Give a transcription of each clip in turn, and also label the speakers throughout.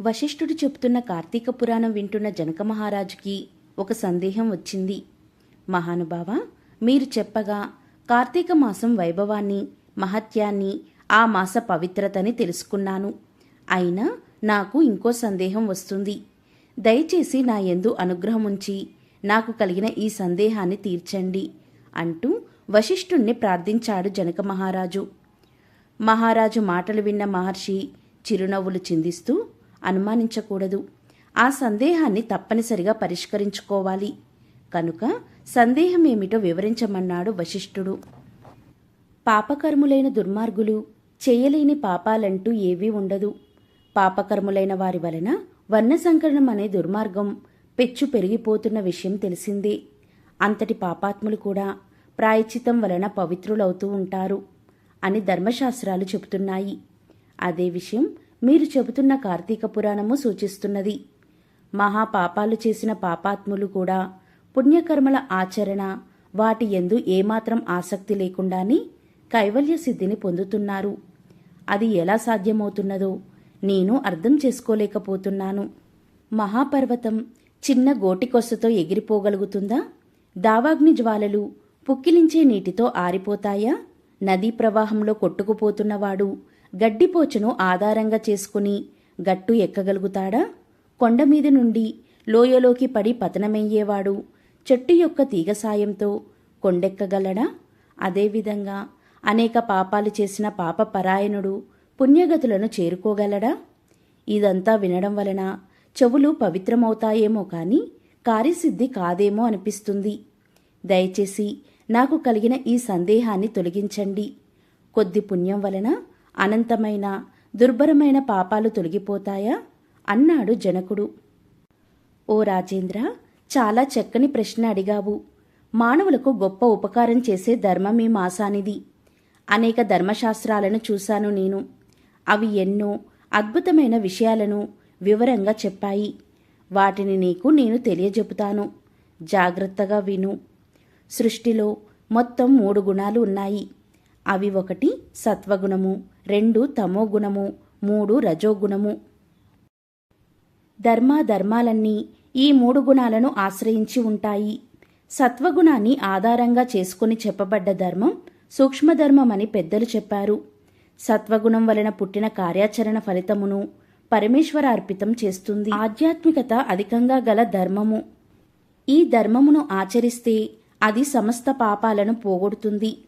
Speaker 1: వశిష్ఠుడు చెప్తున్న కార్తీక పురాణం వింటున్న జనక మహారాజుకి ఒక సందేహం వచ్చింది. మహానుభావ మీరు చెప్పగా కార్తీక మాసం వైభవాన్ని మహత్యాన్ని ఆ మాస పవిత్రతని తెలుసుకున్నాను. అయినా నాకు ఇంకో సందేహం వస్తుంది. దయచేసి నా యందు అనుగ్రహముంచి నాకు కలిగిన ఈ సందేహాన్ని తీర్చండి అంటూ వశిష్ఠుణ్ణి ప్రార్థించాడు జనక మహారాజు. మహారాజు మాటలు విన్న మహర్షి చిరునవ్వులు చిందిస్తూ అనుమానించకూడదు. ఆ సందేహాన్ని తప్పనిసరిగా పరిష్కరించుకోవాలి. కనుక సందేహం ఏమిటో వివరించమన్నాడు వశిష్ఠుడు. పాపకర్ములైన దుర్మార్గులు చేయలేని పాపాలంటూ ఏవీ ఉండదు. పాపకర్ములైన వారి వలన వర్ణసంకరణం అనే దుర్మార్గం పెచ్చు పెరిగిపోతున్న విషయం తెలిసిందే. అంతటి పాపాత్ములు కూడా ప్రాయచితం వలన పవిత్రులవుతూ ఉంటారు అని ధర్మశాస్త్రాలు చెబుతున్నాయి. అదే విషయం మీరు చెబుతున్న కార్తీక పురాణము సూచిస్తున్నది. మహాపాపాలు చేసిన పాపాత్ములు కూడా పుణ్యకర్మల ఆచరణ వాటి ఎందు ఏమాత్రం ఆసక్తి లేకుండానే కైవల్య సిద్ధిని పొందుతున్నారు. అది ఎలా సాధ్యమవుతున్నదో నేను అర్థం చేసుకోలేకపోతున్నాను. మహాపర్వతం చిన్న గోటికొసతో ఎగిరిపోగలుగుతుందా? దావాగ్ని జ్వాలలు పుక్కిలించే నీటితో ఆరిపోతాయా? నదీ ప్రవాహంలో కొట్టుకుపోతున్నవాడు గడ్డిపోచను ఆధారంగా చేసుకుని గట్టు ఎక్కగలుగుతాడా? కొండ మీద నుండి లోయలోకి పడి పతనమయ్యేవాడు చెట్టు యొక్క తీగ సాయంతో కొండెక్కగలడా? అదేవిధంగా అనేక పాపాలు చేసిన పాప పరాయణుడు పుణ్యగతులను చేరుకోగలడా? ఇదంతా వినడం వలన చెవులు పవిత్రమవుతాయేమో కాని కార్యసిద్ధి కాదేమో అనిపిస్తుంది. దయచేసి నాకు కలిగిన ఈ సందేహాన్ని తొలగించండి. కొద్ది పుణ్యం వలన అనంతమైన దుర్భరమైన పాపాలు తొలగిపోతాయా? అన్నాడు జనకుడు. ఓ రాజేంద్ర చాలా చక్కని ప్రశ్న అడిగావు. మానవులకు గొప్ప ఉపకారం చేసే ధర్మం ఈ మాసానిది. అనేక ధర్మశాస్త్రాలను చూశాను నేను. అవి ఎన్నో అద్భుతమైన విషయాలను వివరంగా చెప్పాయి. వాటిని నీకు నేను తెలియజెపుతాను. జాగ్రత్తగా విను. సృష్టిలో మొత్తం మూడు గుణాలు ఉన్నాయి. అవి ఒకటి సత్వగుణము రెండు తమోగుణము మూడు రజోగుణము. ధర్మాధర్మాలన్నీ ఈ మూడు గుణాలను ఆశ్రయించి ఉంటాయి. సత్వగుణాన్ని ఆధారంగా చేసుకుని చెప్పబడ్డ ధర్మం సూక్ష్మధర్మం అని పెద్దలు చెప్పారు. సత్వగుణం వలన పుట్టిన కార్యాచరణ ఫలితమును పరమేశ్వర అర్పితం చేస్తుంది. ఆధ్యాత్మికత అధికంగా గల ధర్మము. ఈ ధర్మమును ఆచరిస్తే అది సమస్త పాపాలను పోగొడుతుంది.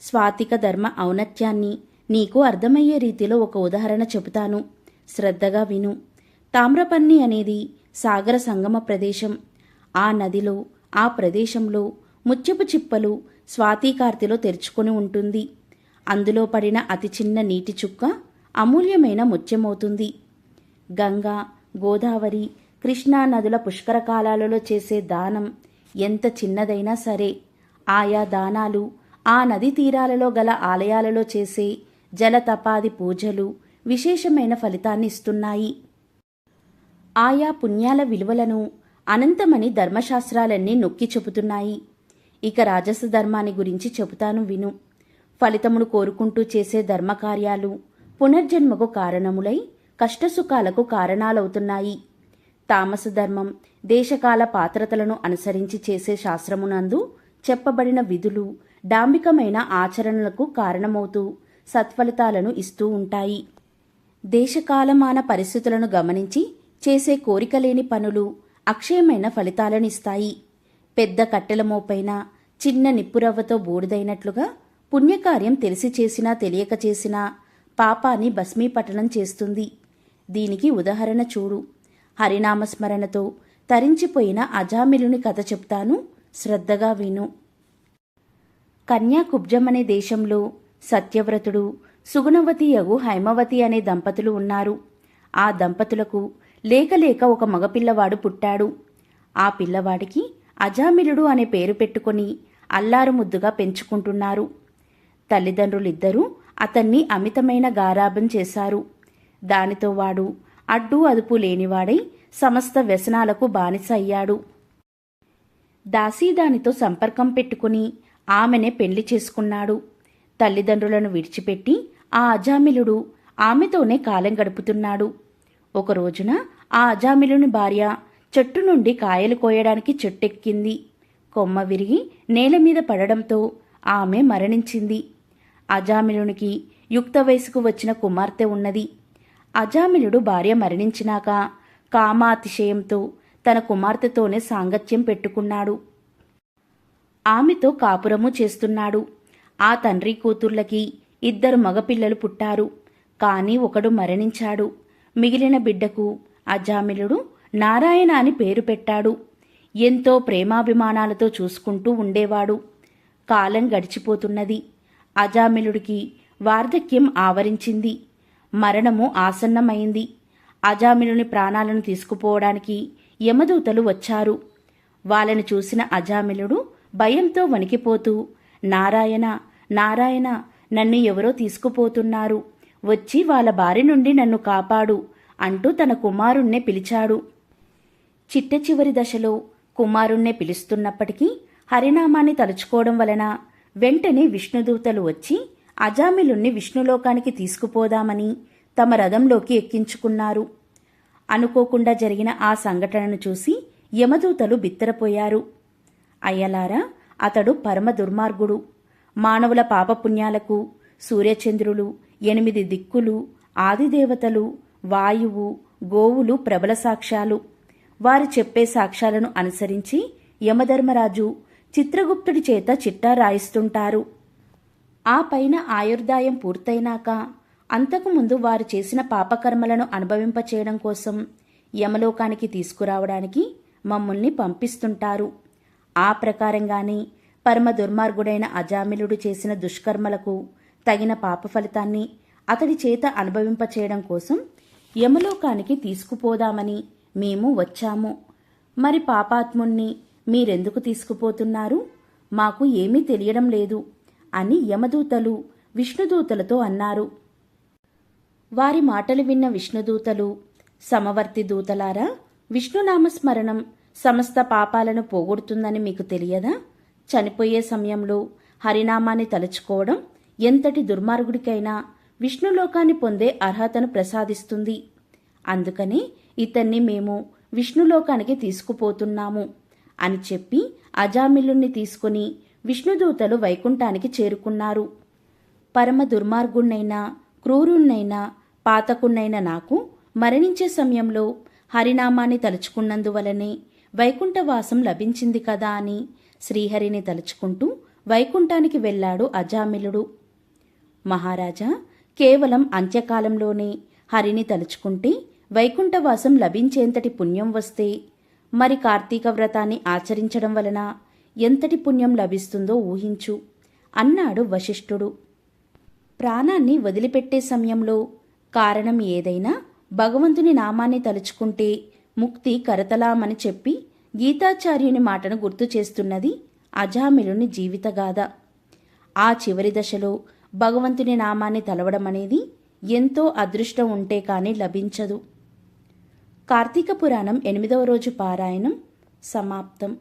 Speaker 1: స్వాతిక ధర్మ ఔన్నత్యాన్ని నీకు అర్థమయ్యే రీతిలో ఒక ఉదాహరణ చెబుతాను. శ్రద్ధగా విను. తామ్రపన్ని అనేది సాగర సంగమ ప్రదేశం. ఆ నదిలో ఆ ప్రదేశంలో ముత్యపు చిప్పలు స్వాతికార్తిలో తెరుచుకొని ఉంటుంది. అందులో పడిన అతి చిన్న నీటి చుక్క అమూల్యమైన ముత్యమవుతుంది. గంగా గోదావరి కృష్ణా నదుల పుష్కర కాలాలలో చేసే దానం ఎంత చిన్నదైనా సరే ఆయా దానాలు ఆ నది తీరాలలో గల ఆలయాలలో చేసే జలతపాది పూజలు విశేషమైన ఫలితాన్ని ఇస్తున్నాయి ఆయా పుణ్యాల విలువలను అనంతమని ధర్మశాస్త్రాలన్నీ నొక్కి చెబుతున్నాయి. ఇక రాజస ధర్మాన్ని గురించి చెబుతాను విను. ఫలితమును కోరుకుంటూ చేసే ధర్మకార్యాలు పునర్జన్మకు కారణములై కష్టసుఖాలకు కారణాలవుతున్నాయి. తామస ధర్మం దేశకాల పాత్రతలను అనుసరించి చేసే శాస్త్రమునందు చెప్పబడిన విధులు డాంబికమైన ఆచరణలకు కారణమవుతూ సత్ఫలితాలను ఇస్తూ ఉంటాయి. దేశకాలమాన పరిస్థితులను గమనించి చేసే కోరికలేని పనులు అక్షయమైన ఫలితాలనిస్తాయి. పెద్ద కట్టెల మోపైన చిన్న నిప్పురవ్వతో బూడిదైనట్లుగా పుణ్యకార్యం తెలిసి చేసినా తెలియక చేసినా పాపాన్ని భస్మీపటనం చేస్తుంది. దీనికి ఉదాహరణ చూడు. హరినామస్మరణతో తరించిపోయిన అజామిలుని కథ చెప్తాను. శ్రద్ధగా విను. కన్యాకుబ్జం అనే దేశంలో సత్యవ్రతుడు సుగుణవతి యగు హైమవతి అనే దంపతులు ఉన్నారు. ఆ దంపతులకు లేకలేక ఒక మగపిల్లవాడు పుట్టాడు. ఆ పిల్లవాడికి అజామిలుడు అనే పేరు పెట్టుకొని అల్లారు ముద్దుగా పెంచుకుంటున్నారు. తల్లిదండ్రులిద్దరూ అతన్ని అమితమైన గారాభం చేశారు. దానితో వాడు అడ్డు అదుపు లేనివాడై సమస్త వ్యసనాలకు బానిస అయ్యాడు. దాసీ దానితో సంపర్కం పెట్టుకుని ఆమెనే పెళ్ళి చేసుకున్నాడు. తల్లిదండ్రులను విడిచిపెట్టి ఆ అజామిలుడు ఆమెతోనే కాలం గడుపుతున్నాడు. ఒక రోజున ఆ అజామిలుని భార్య చెట్టు నుండి కాయలు కోయడానికి చెట్టెక్కింది. కొమ్మ విరిగి నేల మీద పడడంతో ఆమె మరణించింది. అజామిలునికి యుక్త వయసుకు వచ్చిన కుమార్తె ఉన్నది. అజామిలుడు భార్య మరణించినాక కామాతిశయంతో తన కుమార్తెతోనే సాంగత్యం పెట్టుకున్నాడు. ఆమెతో కాపురము చేస్తున్నాడు. ఆ తండ్రి కూతుర్లకి ఇద్దరు మగపిల్లలు పుట్టారు. కాని ఒకడు మరణించాడు. మిగిలిన బిడ్డకు అజామిలుడు నారాయణ అని పేరు పెట్టాడు. ఎంతో ప్రేమాభిమానాలతో చూసుకుంటూ ఉండేవాడు. కాలం గడిచిపోతున్నది. అజామిలుడికి వార్ధక్యం ఆవరించింది. మరణము ఆసన్నమైంది. అజామిలుని ప్రాణాలను తీసుకుపోవడానికి యమదూతలు వచ్చారు. వాళ్ళని చూసిన అజామిలుడు భయంతో వణికిపోతూ నారాయణ నారాయణ నన్ను ఎవరో తీసుకుపోతున్నారు. వచ్చి వాళ్ళ బారి నుండి నన్ను కాపాడు అంటూ తన కుమారుణ్ణే పిలిచాడు. చిట్ట చివరి దశలో కుమారుణ్ణే పిలుస్తున్నప్పటికీ హరినామాన్ని తలుచుకోవడం వలన వెంటనే విష్ణుదూతలు వచ్చి అజామిలుణ్ణి విష్ణులోకానికి తీసుకుపోదామని తమ రథంలోకి ఎక్కించుకున్నారు. అనుకోకుండా జరిగిన ఆ సంఘటనను చూసి యమదూతలు బిత్తరపోయారు. అయ్యలారా అతడు పరమ దుర్మార్గుడు. మానవుల పాపపుణ్యాలకు సూర్యచంద్రులు ఎనిమిది దిక్కులు ఆదిదేవతలు వాయువు గోవులు ప్రబల సాక్ష్యాలు. వారు చెప్పే సాక్ష్యాలను అనుసరించి యమధర్మరాజు చిత్రగుప్తుడి చేత చిట్టా రాయిస్తుంటారు. ఆ పైన ఆయుర్దాయం పూర్తయినాక అంతకుముందు వారు చేసిన పాపకర్మలను అనుభవింపచేయడం కోసం యమలోకానికి తీసుకురావడానికి మమ్మల్ని పంపిస్తుంటారు. ఆ ప్రకారంగానే పరమ దుర్మార్గుడైన అజామిలుడు చేసిన దుష్కర్మలకు తగిన పాప ఫలితాన్ని అతడి చేత అనుభవింపచేయడం కోసం యమలోకానికి తీసుకుపోదామని మేము వచ్చాము. మరి పాపాత్ముణ్ణి మీరెందుకు తీసుకుపోతున్నారు? మాకు ఏమీ తెలియడం లేదు అని యమదూతలు విష్ణుదూతలతో అన్నారు. వారి మాటలు విన్న విష్ణుదూతలు సమవర్తి దూతలారా విష్ణునామస్మరణం సమస్త పాపాలను పోగొడుతుందని మీకు తెలియదా? చనిపోయే సమయంలో హరినామాన్ని తలుచుకోవడం ఎంతటి దుర్మార్గుడికైనా విష్ణులోకాన్ని పొందే అర్హతను ప్రసాదిస్తుంది. అందుకని ఇతన్ని మేము విష్ణులోకానికి తీసుకుపోతున్నాము అని చెప్పి అజామిల్లుణ్ణి తీసుకుని విష్ణుదూతలు వైకుంఠానికి చేరుకున్నారు. పరమ దుర్మార్గుణ్ణైనా క్రూరుణ్ణైనా పాతకుణ్ణైన నాకు మరణించే సమయంలో హరినామాన్ని తలుచుకున్నందువలనే వైకుంఠవాసం లభించింది కదా అని శ్రీహరిని తలుచుకుంటూ వైకుంఠానికి వెళ్ళాడు అజామిలుడు. మహారాజా కేవలం అంత్యకాలంలోనే హరిని తలుచుకుంటే వైకుంఠవాసం లభించేంతటి పుణ్యం వస్తే మరి కార్తీక వ్రతాన్ని ఆచరించడం వలన ఎంతటి పుణ్యం లభిస్తుందో ఊహించు అన్నాడు వశిష్ఠుడు. ప్రాణాన్ని వదిలిపెట్టే సమయంలో కారణం ఏదైనా భగవంతుని నామాన్ని తలుచుకుంటే ముక్తి కరతలామని చెప్పి గీతాచార్యుని మాటను గుర్తు చేస్తున్నది అజామిలుని జీవితగాథ. ఆ చివరి దశలో భగవంతుని నామాన్ని తలవడం అనేది ఎంతో అదృష్టం ఉంటే కానీ లభించదు. కార్తీక పురాణం ఎనిమిదవ రోజు పారాయణం సమాప్తం.